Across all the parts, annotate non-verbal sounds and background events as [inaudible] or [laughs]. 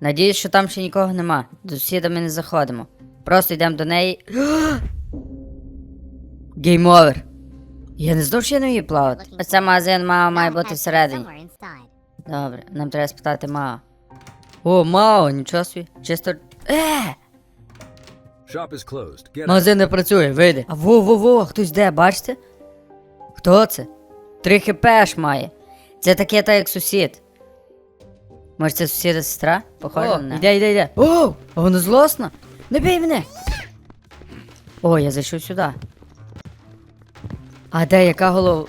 Надіюсь, що там ще нікого нема. До сусіда ми не заходимо. Просто йдемо до неї. [gasps] Гейм овер. Я не знав, що я не вмію плавати. Ось це магазин мама має бути всередині. Добре, нам треба спитати Мао. О, Мао, нічого собі. Чисто. Е! Магазин не працює, вийди. А во-во-во, хтось де, бачите? Хто це? Три хп ж має. Це таке так як сусід. Може це сусіда сестра? Похоже на. Йде, йде, йде. О, а воно злосно. Не бий мене. О, я зайшов сюди. А де яка голова?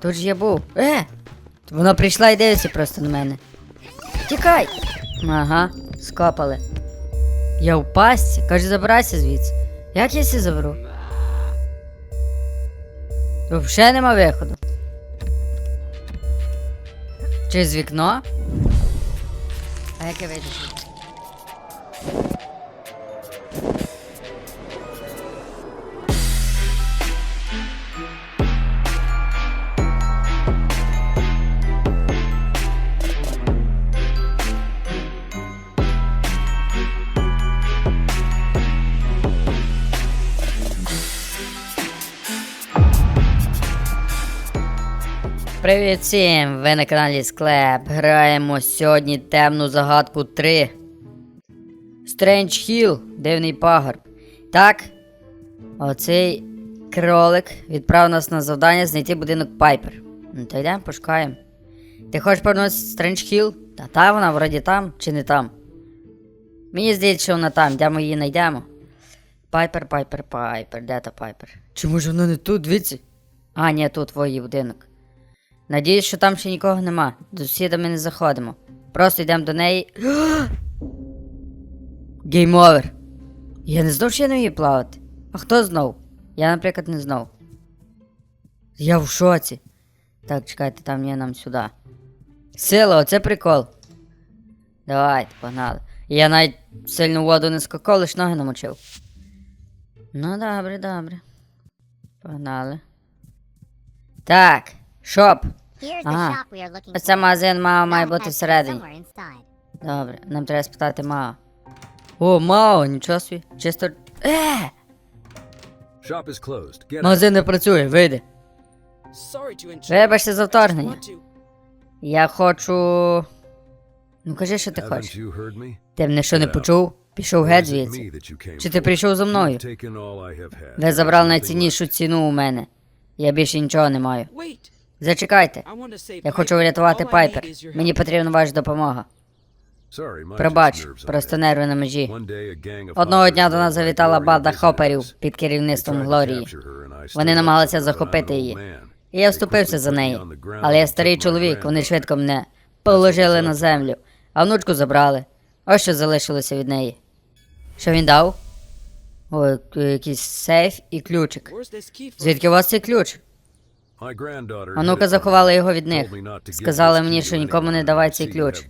Тут ж я був. Е! Вона прийшла і дивиться просто на мене. Тікай! Ага, скопали. Я в пастці, каже, забирайся звідси. Як я сі заберу? Взагалі нема виходу. Через вікно? А яке я Привіт всім! Ви на каналі Склеп. Граємо сьогодні темну загадку 3. Strange Hill, дивний пагорб. Так, оцей кролик відправив нас на завдання знайти будинок Пайпер. Ну, то йдемо, пошукаємо. Ти хочеш повернутися в Strange Hill? Та та вона вроді там чи не там. Мені здається, що вона там, йдемо її знайдемо. Пайпер, Пайпер, Пайпер, де та Пайпер? Чому ж вона не тут, дивіться? А, ні, тут твій будинок. Надіюсь, що там ще нікого нема. До сусіда ми не заходимо. Просто йдемо до неї. [gasps] Гейм овер. Я не знав, що я не вмію плавати. А хто знов? Я, наприклад, не знав. Я в шоці. Так, чекайте, там є нам сюди. Сила, оце прикол. Давайте, погнали. Я навіть сильну воду не скакав, лиш ноги намочив. Ну, добре, добре. Погнали. Так, шоп. Ага. Оце магазин мама має бути всередині. Добре, нам треба спитати Мао. О, Мао, нічого собі. Чисто. Е! Магазин не працює, вийди. Вибачте за вторгнення. Я хочу. Ну кажи, що ти хочеш. Ти мене що не почув? Пішов геть звідси. Чи ти прийшов за мною? Ви забрали найціннішу ціну у мене. Я більше нічого не маю. Зачекайте. Я хочу врятувати Пайпер. Мені потрібна ваша допомога. Пробач, просто нерви на межі. Одного дня до нас завітала банда хоперів під керівництвом Глорії. Вони намагалися захопити її. І я вступився за неї. Але я старий чоловік, вони швидко мене положили на землю, а внучку забрали. Ось що залишилося від неї. Що він дав? Ой, якийсь сейф і ключик. Звідки у вас цей ключ? А ну-ка it заховали його від них. Сказали мені, що нікому не давай цей ключ.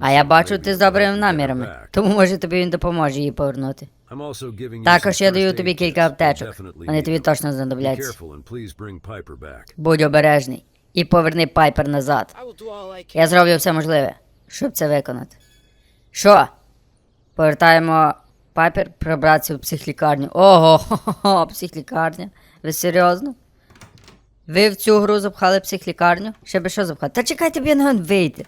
А я бачу, ти з добрими намірами. Тому може тобі він допоможе її повернути. Також я даю тобі кілька аптечок. Вони тобі точно знадобляться. Будь обережний. І поверни Пайпер назад. Я зроблю все можливе, щоб це виконати. Що? Повертаємо папір пробратися в психлікарню. Ого, хо-хо-хо, [laughs] психлікарня. Ви серйозно? Ви в цю гру запхали психлікарню? Ще би що запхати? Та чекайте, б я не вийти.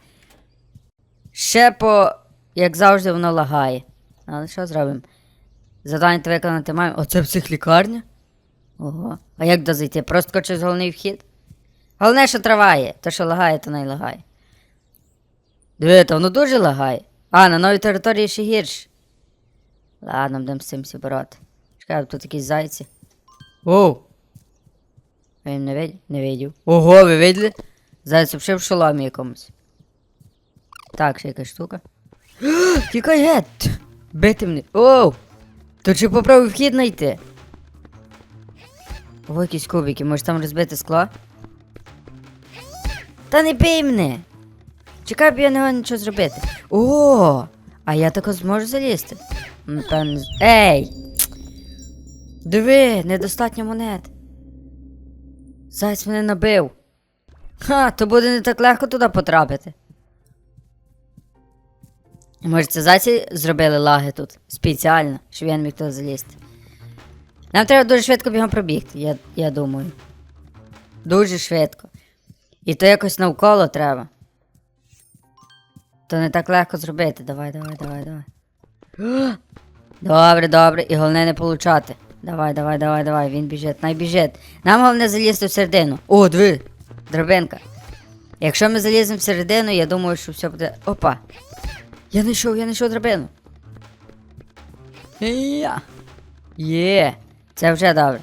Ще по. Як завжди, воно лагає. Але що зробимо? Завдання то виконати маємо. Оце психлікарня? Ого. А як до зайти? Просто через головний вхід? Головне, що трава є. То, що лагає, то не лагає. Дивіться, воно дуже лагає. А, на новій території ще гірше. Ладно, будемо з цим всі бороти. Чекай, тут якісь зайці. Оу. Їм не видів? Не видів. Ого, ви виділи? Заяць взагалі в шоломі якомусь. Так, ще якась штука. [gasps] Тікай геть! Бити мене. Оу! То чи попробуй вхід знайти? Ого, якісь кубики, може там розбити скло? Та не бий мене! Чекай, бо я не можу нічого зробити. О, а я тако зможу залізти. Ей! Диви, недостатньо монет. Зайць мене набив. Ха, то буде не так легко туди потрапити. Може, це зайці зробили лаги тут спеціально, щоб я не міг туди залізти. Нам треба дуже швидко бігом пробігти, я, я думаю. Дуже швидко. І то якось навколо треба. То не так легко зробити. Давай, давай, давай, давай. [gasps] Добре, добре, і головне не получати. Давай, давай, давай, давай, він біжить, най біжить. Нам головне залізти всередину. О, диви! Драбинка. Якщо ми заліземо всередину, я думаю, що все буде. Опа! Я знайшов, я знайшов драбину. Я. Є. Це вже добре.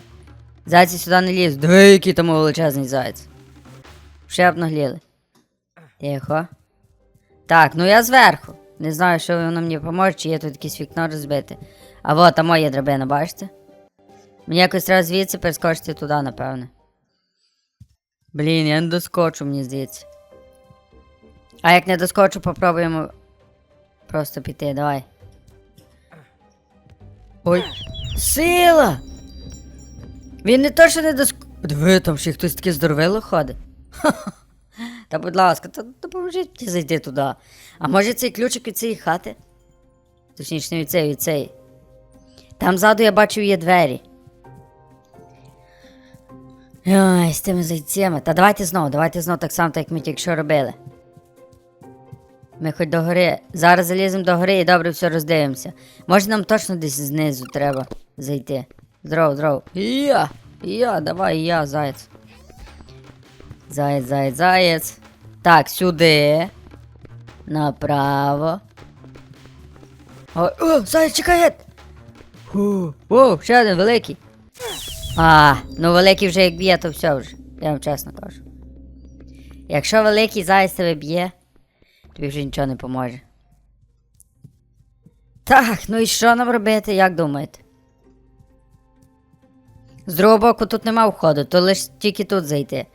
Зайці сюди не ліз. Диви, який там величезний заяць. Ще б нагліли. Тихо. Так, ну я зверху. Не знаю, що воно мені поможе, чи є тут якесь вікно розбите. А вот там моя драбина, бачите? Мені якось треба звідси перескочити туди, напевне. Блін, я не доскочу, мені здається. А як не доскочу, попробуємо просто піти, давай. Ой. Сила! Він не то, що не доск... Диви, там ще хтось таке здоровило ходить. [laughs] Та будь ласка, та допоможіть мені зайти туди. А може цей ключик від цієї хати? Точніше, не від цієї, від цієї. Там ззаду я бачив є двері. Ой, з тими зайцями. Та давайте знову, давайте знову так само, як ми тільки що робили. Ми хоч до гори. Зараз заліземо до гори і добре все роздивимося. Може нам точно десь знизу треба зайти. Здорово, здорово. Я, я, давай, я, заяць. Заяць, заяць, заяць. Так, сюди. Направо. О, о заяць, чекай! Фу. О, ще один великий. А, ну великий вже як б'є, то все вже. Я вам чесно кажу. Якщо великий заяць тебе б'є, тобі вже нічого не поможе. Так, ну і що нам робити, як думаєте? З другого боку тут нема входу, то лише тільки тут зайти.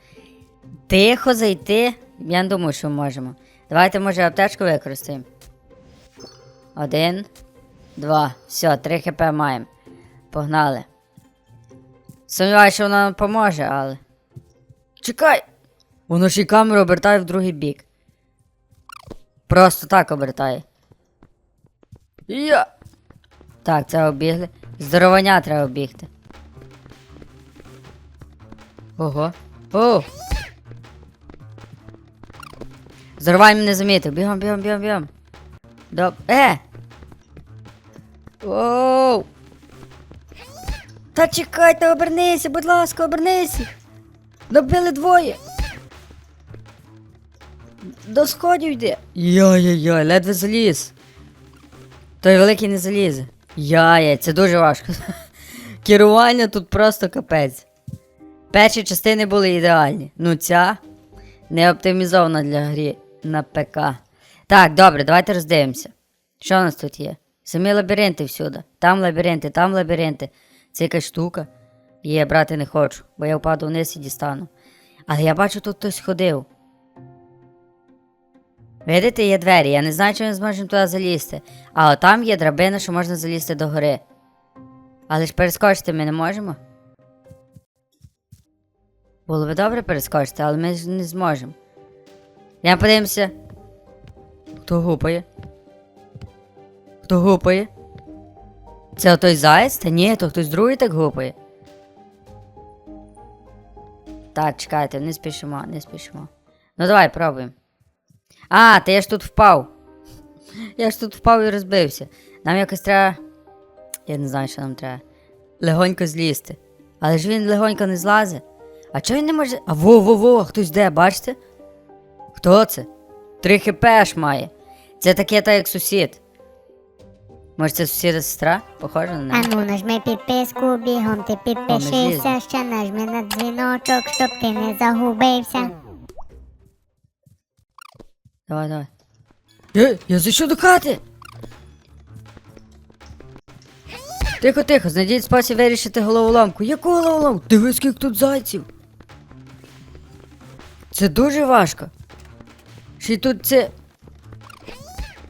Тихо зайти, я не думаю, що можемо. Давайте, може, аптечку використаємо. Один, два. Все, три хп маємо. Погнали. Сумніваюся, що вона нам поможе, але. Чекай! Воно ж і камеру обертає в другий бік. Просто так обертає. Я. Так, це обігли. Здоровання треба обігти. Ого. О! Здоровай мене замітив. Бігом, бігом, бігом, бігом. Доб. Е! Оу! Та чекайте, обернися, будь ласка, обернися. Добили двоє. До сходів йде. Йой-йой-йой, ледве заліз. Той великий не залізе. Яй, це дуже важко. [laughs] Керування тут просто капець. Перші частини були ідеальні. Ну ця не оптимізована для грі на ПК. Так, добре, давайте роздивимося. Що у нас тут є? Самі лабіринти всюди. Там лабіринти, там лабіринти. Це якась штука. Є, брати не хочу, бо я впаду вниз і дістану. Але я бачу, тут хтось ходив. Видите, є двері, я не знаю, чи ми зможемо туди залізти. А от там є драбина, що можна залізти до гори. Але ж перескочити ми не можемо. Було би добре перескочити, але ми ж не зможемо. Я подивимося. Хто гупає? Хто гупає? Це отой заєць? Та ні, то хтось другий так гупає. Так, чекайте, не спішимо, не спішимо. Ну давай, пробуємо. А, та я ж тут впав. Я ж тут впав і розбився. Нам якось треба. Я не знаю, що нам треба. Легонько злізти. Але ж він легонько не злазить. А чого він не може. А во-во-во, хтось де, бачите? Хто це? Три хп аж має. Це таке так як сусід. Може це сусіда сестра? Похоже на неї. Ану, нажми підписку, бігом ти підпишися, ще нажми на дзвіночок, щоб ти не загубився. Давай, давай. Я, я зайшов до хати. Тихо, тихо, знайдіть спосіб вирішити головоломку. Яку головоломку? Дивись, скільки тут зайців. Це дуже важко. Ще й тут це.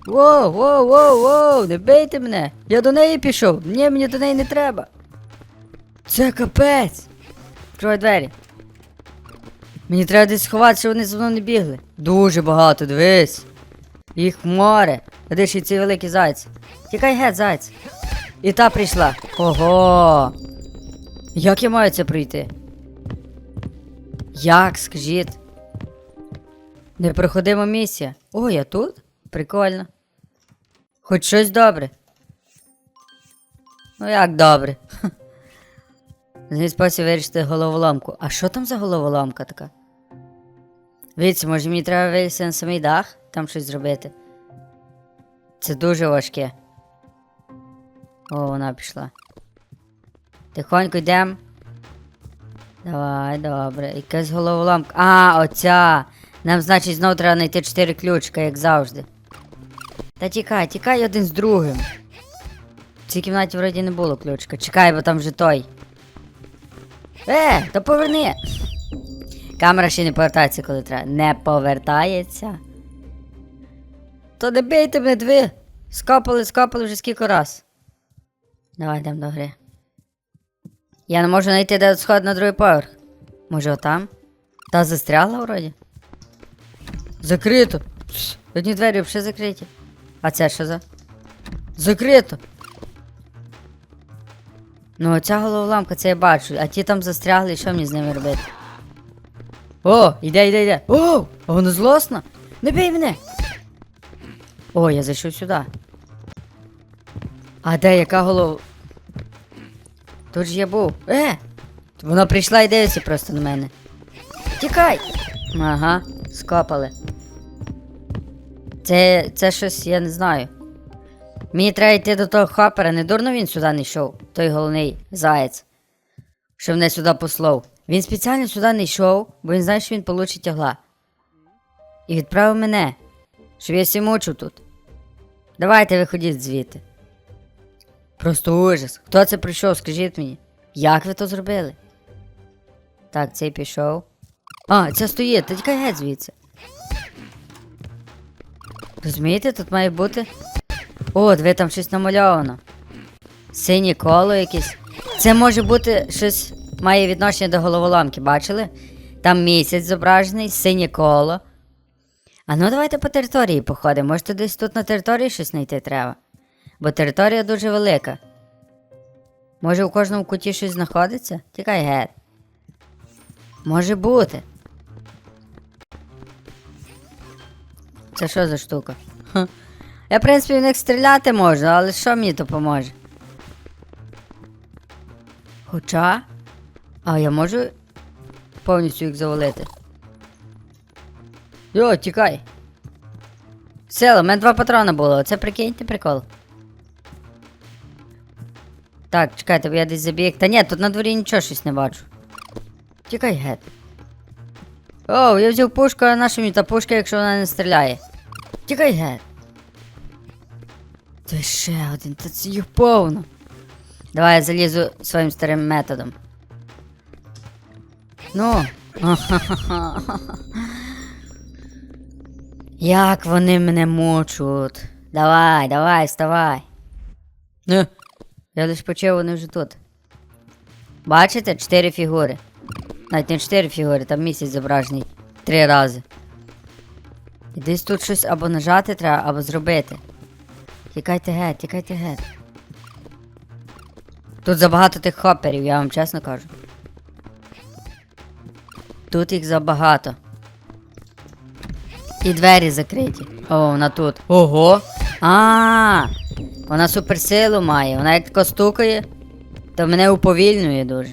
Воу, воу, воу, воу, не бийте мене. Я до неї пішов. Ні, мені до неї не треба. Це капець. Відкривай двері. Мені треба десь сховати, щоб вони за мною не бігли. Дуже багато, дивись. Їх море. Де ж і цей великий зайць? Тікай геть, зайць. І та прийшла. Ого. Як я маю це пройти? Як, скажіть? Непроходима місія. О, я тут? Прикольно. Хоч щось добре. Ну як добре? [laughs] Зний спосіб вирішити головоломку. А що там за головоломка така? Віці, може мені треба вилізти на самий дах, там щось зробити. Це дуже важке. О, вона пішла. Тихонько йдемо. Давай, добре. Якась головоломка. А, оця. Нам, значить, знову треба знайти чотири ключика, як завжди. Та тікай, тікай один з другим. В цій кімнаті вроді не було ключика. Чекай, бо там вже той. Е, та поверни. Камера ще не повертається, коли треба. Не повертається. То не бийте мене дві. Скопали, скопали вже скільки раз. Давай йдемо до гри. Я не можу знайти де сход на другий поверх. Може отам? Та застрягла вроді. Закрито. Одні двері взагалі закриті. А це що за? Закрито. Ну, оця головоламка, це я бачу, а ті там застрягли, що мені з ними робити? О, йде, йде, йде. О, а воно злосно. Не бий мене. О, я зайшов сюди. А де яка голова? Тут ж я був. Е! Вона прийшла і дивиться просто на мене. Тікай! Ага, скопали. Це, це щось, я не знаю. Мені треба йти до того хапера, не дурно він сюди не йшов, той головний заєць, що мене сюди послав. Він спеціально сюди не йшов, бо він знає, що він получить тягла. І відправив мене, щоб я сі мучив тут. Давайте виходіть звідти. Просто ужас. Хто це прийшов, скажіть мені. Як ви то зробили? Так, цей пішов. А, ця стоїть, та тікай геть звідси. Розумієте, тут має бути. О, диви, там щось намальовано. Синє коло якесь. Це може бути щось має відношення до головоломки, бачили? Там місяць зображений, синє коло. А ну давайте по території походимо. Може, десь тут на території щось знайти треба. Бо територія дуже велика. Може, у кожному куті щось знаходиться? Тікай геть. Може бути. Це що за штука? Ха. Я, в принципі, в них стріляти можу, але що мені допоможе? Хоча. А я можу повністю їх завалити. Йо, тікай. Сила, в мене два патрона було, оце прикиньте прикол. Так, чекайте, бо я десь забіг. Та ні, тут на дворі нічого щось не бачу. Тікай геть. О, я взяв пушку, а наша мені та пушка, якщо вона не стріляє. Тікай геть. Це ще один, та це їх повно. Давай я залізу своїм старим методом. Ну. [laughs] Як вони мене мучуть. Давай, давай, вставай. Ну, я лиш почув, вони вже тут. Бачите, чотири фігури. Навіть не чотири фігури, там місяць зображений три рази. І десь тут щось або нажати треба, або зробити. Тікайте геть, тікайте геть. Тут забагато тих хопперів, я вам чесно кажу. Тут їх забагато. І двері закриті. О, вона тут. Ого! А, вона суперсилу має. Вона як тако стукає, то мене уповільнює дуже.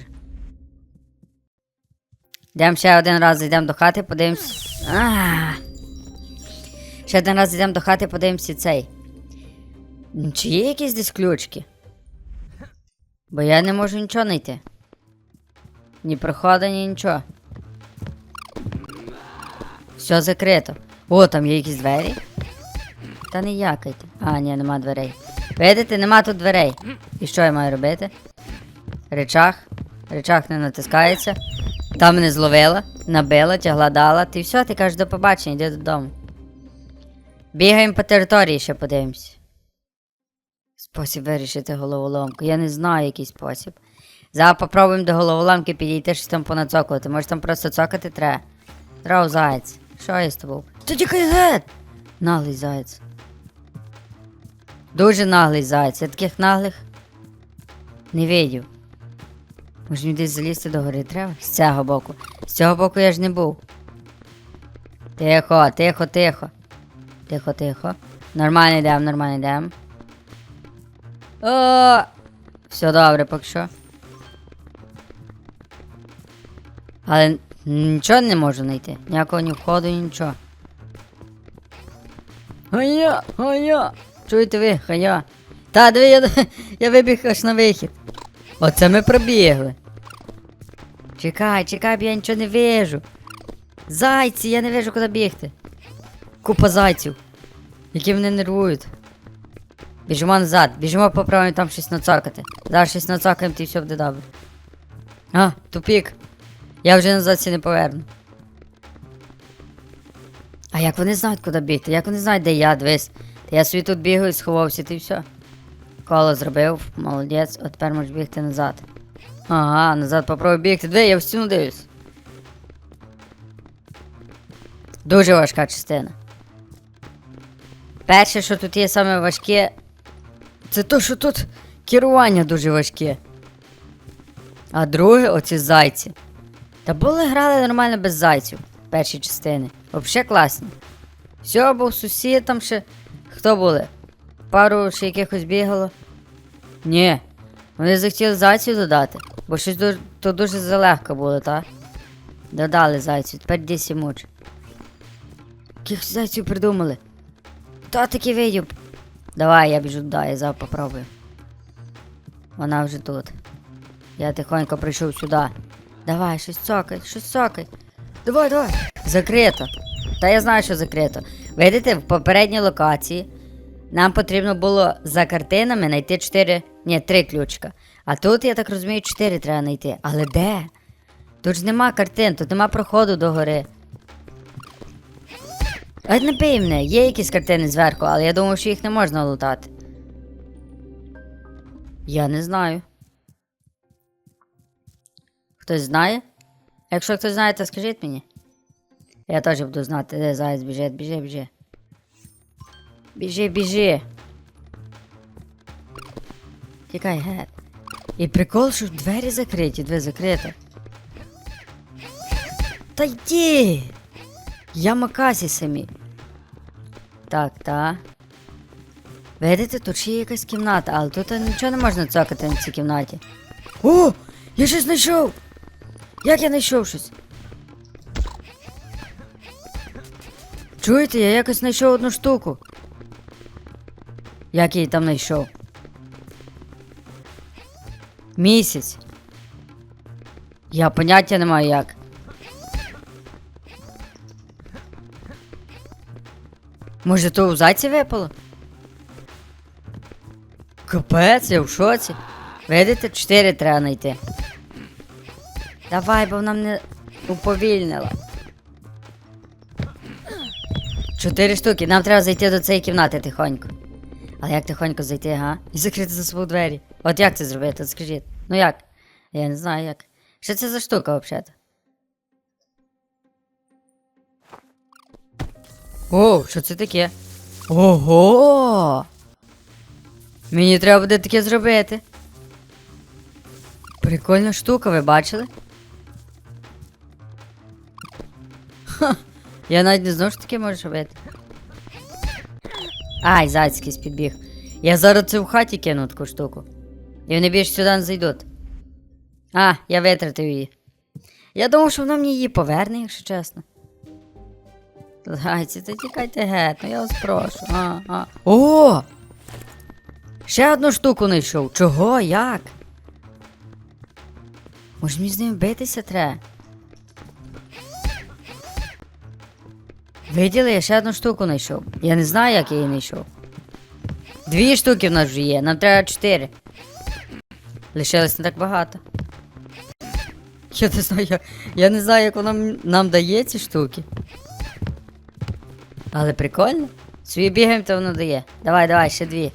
Йдемо ще один раз йдемо до хати, подивимось. А. Ще один раз йдемо до хати, подивимося цей. Чи є якісь десь ключки? Бо я не можу нічого знайти. Ні проходу, ні нічого. Все закрито. О, там є якісь двері. Та не якайте. А, ні, нема дверей. Видите, нема тут дверей. І що я маю робити? Речах. Речах не натискається. Там мене зловила, набила, тягла дала. Ти все, ти кажеш до побачення, йди додому. Бігаємо по території, ще подивимось. Спосіб вирішити головоломку. Я не знаю який спосіб. Зараз попробуємо до головоломки підійти щось там понацокувати. Може там просто цокати треба. Здоров, заяць. Що я з тобою? Та тікай геть! Наглий заяць. Дуже наглий заяць. Я таких наглих не видів. Може мені десь залізти до гори треба? З цього боку. З цього боку я ж не був. Тихо, тихо, тихо. Тихо, тихо. Нормально йдемо, нормально йдемо. О! Все добре, поки що. Але нічого не можу знайти. Ніякого ні входу, ні нічого. Хая, хая. Чуєте ви, хая. Та, диви, я, [laughs] я вибіг аж на вихід. Оце ми пробігли. Чекай, чекай, я нічого не вижу. Зайці, я не вижу, куди бігти. Купа зайців, які мене нервують. Біжимо назад, біжимо попробуємо там щось нацокати. Зараз щось нацокаємо, і все буде добре. А, тупік. Я вже назад сі не поверну. А як вони знають, куди бігти? Як вони знають, де я, дивись. Та я собі тут бігаю, сховався, ти все. Коло зробив, молодець, от тепер можеш бігти назад. Ага, назад попробуй бігти. Диви, я в стіну дивлюсь. Дуже важка частина. Перше, що тут є саме важке, це то, що тут керування дуже важке. А друге, оці зайці. Та були грали нормально без зайців перші частини. Взагалі класні. Все, був сусід там ще. Хто були? Пару ще якихось бігало. Ні. Вони захотіли зайців додати. Бо щось дуже, то дуже залегко було, так? Додали зайців, тепер десь муч. Яких зайців придумали? Та таки видів. Давай, я біжу туди, я зараз попробую. Вона вже тут. Я тихонько прийшов сюди. Давай, щось цокай, щось цокай. Давай, давай. Закрито. Та я знаю, що закрито. Видите, в попередній локації нам потрібно було за картинами знайти 4. Ні, 3 ключика. А тут, я так розумію, 4 треба знайти. Але де? Тут ж нема картин, тут нема проходу до гори. А не бий мене, є якісь картини зверху, але я думав, що їх не можна лутати. Я не знаю. Хтось знає? Якщо хтось знає, то скажіть мені. Я теж буду знати, де заяць біжить, біжи, біжи. Біжи, біжи. Тікай, гет. І прикол, що двері закриті, двері закриті. Та йди! Я Макасі самі. Так, та. Видите, тут ще є якась кімната, але тут нічого не можна цокати на цій кімнаті. О! Я щось знайшов! Як я знайшов щось? Чуєте, я якось знайшов одну штуку. Як я її там знайшов? Місяць. Я поняття не маю як. Може, то у зайці випало? Капець, я в шоці. Видите, чотири треба знайти. Давай, бо вона мене уповільнила. Чотири штуки. Нам треба зайти до цієї кімнати тихонько. Але як тихонько зайти, га? І закрити за собою двері. От як це зробити? Скажіть. Ну як? Я не знаю як. Що це за штука взагалі? О, що це таке? Ого! Мені треба буде таке зробити. Прикольна штука, ви бачили? Ха, я навіть не знав, що таке можеш робити. Ай, зайцький підбіг. Я зараз це в хаті кину таку штуку. І вони більше сюди не зайдуть. А, я витратив її. Я думав, що вона мені її поверне, якщо чесно. Зайці, та тікайте геть, ну я вас прошу. А, а. О! Ще одну штуку знайшов. Чого? Як? Може мені з ним битися треба? Виділи, я ще одну штуку знайшов. Я не знаю, як я її знайшов. Дві штуки в нас вже є, нам треба чотири. Лишилось не так багато. Я не знаю, я, я не знаю, як воно нам дає ці штуки. Але прикольно. Свої бігаємо, то воно дає. Давай, давай, ще дві.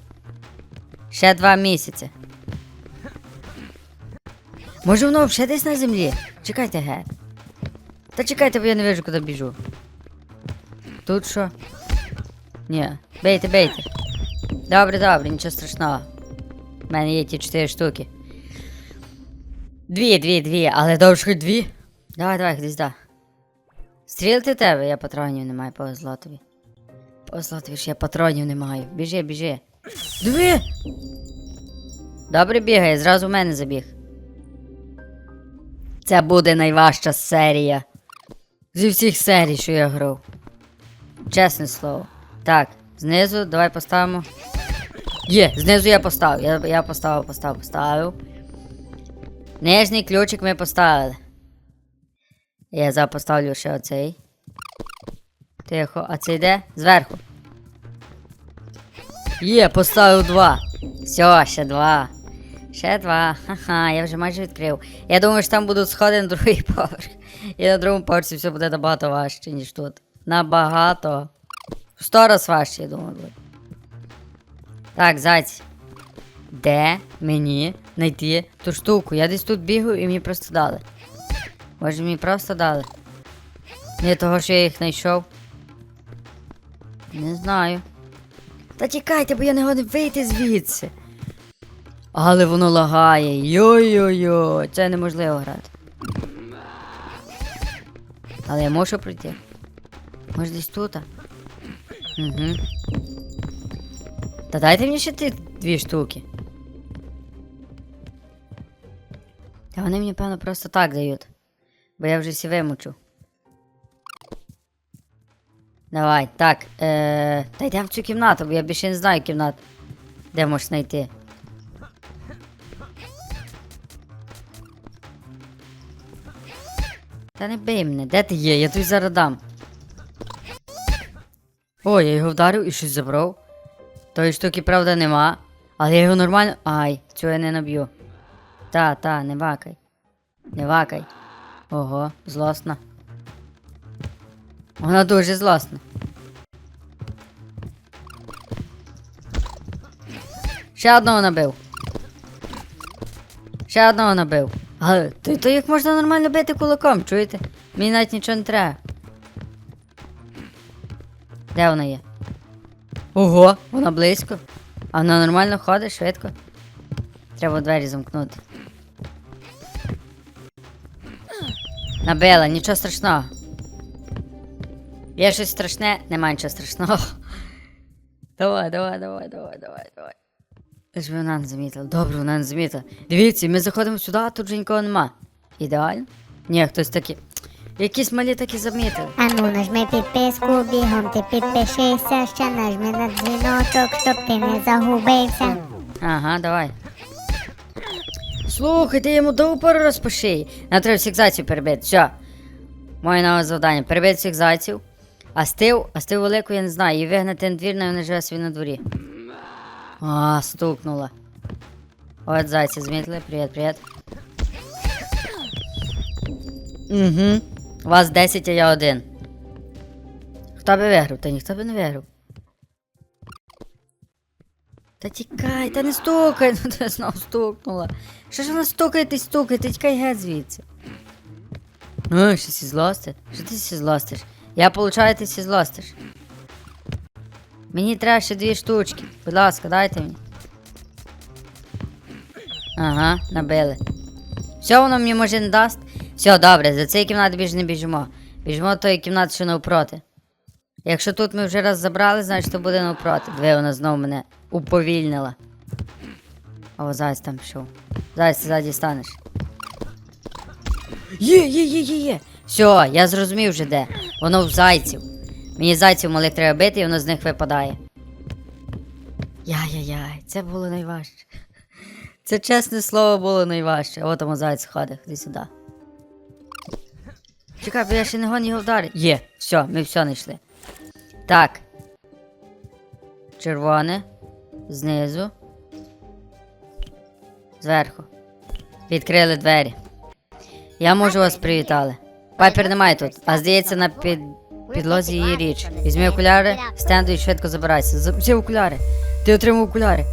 Ще два місяці. Може воно взагалі десь на землі? Чекайте, ге. Та чекайте, бо я не вижу, куди біжу. Тут що? Ні, бейте, бейте. Добре, добре, нічого страшного. У мене є ті чотири штуки. Дві, дві, дві, але довше хоч дві. Давай, давай, ходи сюди. Стрілити тебе, я патронів не маю по злотові. По злотові ж я патронів не маю. Біжи, біжи. Диви! Добре бігає, зразу в мене забіг. Це буде найважча серія. Зі всіх серій, що я грав. Чесне слово. Так, знизу давай поставимо. Є, знизу я поставив. Я, я поставив, поставив, поставив. Нижній ключик ми поставили. Я зараз поставлю ще оцей. Тихо, а це йде зверху. Є, поставив два. Все, ще два. Ще два. Ха-ха, я вже майже відкрив. Я думаю, що там будуть сходи на другий поверх. І на другому поверсі все буде набагато важче, ніж тут. Набагато. Сто раз важче, я думаю, буде. Так, зайць. Де мені знайти ту штуку? Я десь тут бігаю і мені просто дали. Може мені просто дали. Не того, що я їх знайшов. Не знаю. Та тікайте, бо я не годен вийти звідси. Але воно лагає. Йой-йой-йой, це неможливо грати. Але я можу пройти. Може десь тут? Угу. Та дайте мені ще ті дві штуки. Та вони мені, певно, просто так дають. Бо я вже всі вимучу. Давай, так. Е, та йдемо в цю кімнату, бо я більше не знаю кімнат, де можеш знайти. Та не бий мене, де ти є? Я тобі зараз дам. О, я його вдарив і щось забрав. Тої штуки, правда, нема. Але я його нормально. Ай, цього я не наб'ю. Та, та, не вакай. Не вакай. Ого, злосна. Вона дуже злосна. Ще одного набив. Ще одного набив. Але то, то як можна нормально бити кулаком, чуєте? Мені навіть нічого не треба. Де вона є? Ого, вона близько. А вона нормально ходить швидко. Треба двері замкнути. Набила, нічого страшного. Є щось страшне, нема нічого страшного. Давай, давай, давай, давай, давай, давай. Лиш би вона не замітила. Добре, вона не замітила. Дивіться, ми заходимо сюди, а тут же нікого нема. Ідеально? Ні, хтось такий. Якісь малі такі замітили. Ану, нажми підписку, бігом ти підпишися, ще нажми на дзвіночок, щоб ти не загубився. Ага, давай. Слухай, ти йому до упору розпиши. Нам треба всіх зайців перебити. Все. Моє нове завдання. Перебити всіх зайців. А стив, а стив велику я не знаю. І вигнати на двір, не живе собі на дворі. А, стукнула. От зайці змітли. Привіт, привіт. Угу. Вас 10, а я один. Хто би виграв? Та ніхто би не виграв. Та тікай, та не стукай, [laughs] ну ти знов стукнула. Що ж вона стукає, ти стукає, ти тікай геть звідси. А, що сі злости? Що ти злостиш? Я получаю, ти сі злостиш. Мені треба ще дві штучки. Будь ласка, дайте мені. Ага, набили. Все воно мені може не дасть. Все, добре, за цієї кімнати більше не біжимо. Біжимо тої кімнати, що навпроти. Якщо тут ми вже раз забрали, значить то буде навпроти. Диви, вона знову мене уповільнила. О, зайць там пішов. Зайць, ти ззаді станеш. Є, є, є, є, є. Все, я зрозумів вже де. Воно в зайців. Мені зайців малих треба бити, і воно з них випадає. Яй-яй-яй, це було найважче. Це чесне слово було найважче. От тому зайць ходить, іди сюди. Чекай, бо я ще не гон його вдарити. Є, все, ми все знайшли. Так. Червоне. Знизу. Зверху. Відкрили двері. Я можу вас привітали. Пайпер немає тут, а здається, на під... підлозі її річ. Візьми окуляри, стенду і швидко забирайся. За- окуляри. Ти отримав окуляри.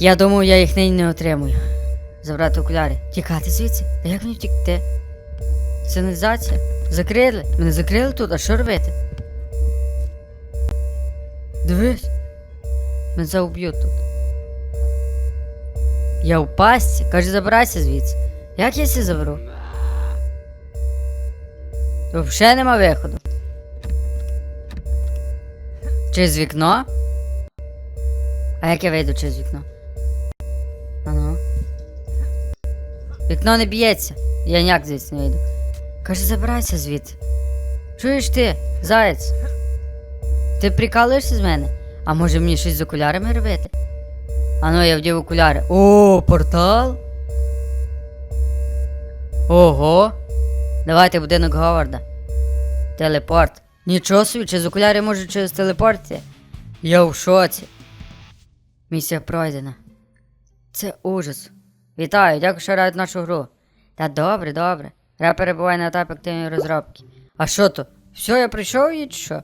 Я думав, я їх нині не отримую. Забрати окуляри. Тікати звідси? А як мені втікти? Сигналізація? Закрили? Мене закрили тут, а що робити? Дивись, Мене зауб'ють тут. Я в пастці. Каже, забирайся звідси. Як я сі заберу? Взагалі нема виходу. Через вікно? А як я вийду через вікно? Ану. Вікно не б'ється. Я ніяк звідси не вийду. Каже, забирайся звідси. Чуєш ти, заєць? Ти прикалуєшся з мене? А може мені щось з окулярами робити? Ану, я вдів окуляри. О, портал? Ого. Давайте будинок Говарда. Телепорт. Нічого собі, чи з окуляри можуть через телепорт? Я в шоці. Місія пройдена. Це ужас. Вітаю, дякую, що грають нашу гру. Та добре, добре. Я перебуваю на етапі активної розробки. А що то? Все, я прийшов і що?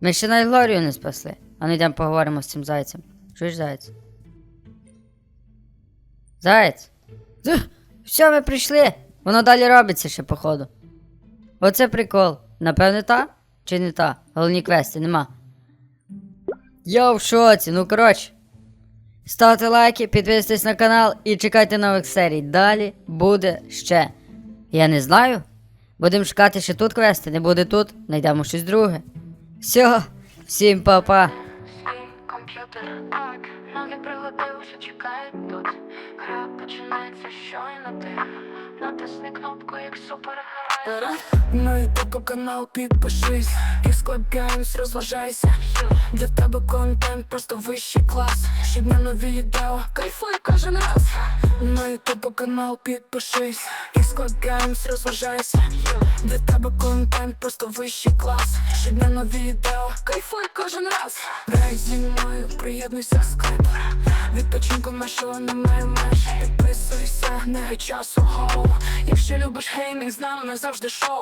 Ми ще навіть Глорію не спасли. А ну йдемо поговоримо з цим зайцем. Чуєш зайць? Заєць? Зух, Все, ми прийшли. Воно далі робиться ще, походу. Оце прикол. Напевне, та? Чи не та? Головні квести нема. Я в шоці, ну коротше. Ставте лайки, підписуйтесь на канал і чекайте нових серій. Далі буде ще. Я не знаю. Будемо шукати ще тут квести, не буде тут, знайдемо щось друге. Все, всім па-па. Комп'ютер так, нові пригоди чекають тут. Гра починається щойно ти натисни кнопку як супергерой. На ютуб канал підпишись. І складаємось, розважайся. Для тебе контент просто вищий клас. Щодня нові відео, кайфуй кожен раз. На ютуб канал підпишись. І складаємось, розважайся. Для тебе контент просто вищий клас. Щодня нові відео, кайфуй кожен раз. Грай зі мною, приєднуйся скрипер Відпочинку нашого немає меж. Підписуйся, не часу гоу Якщо любиш геймінг, з нами завжди шоу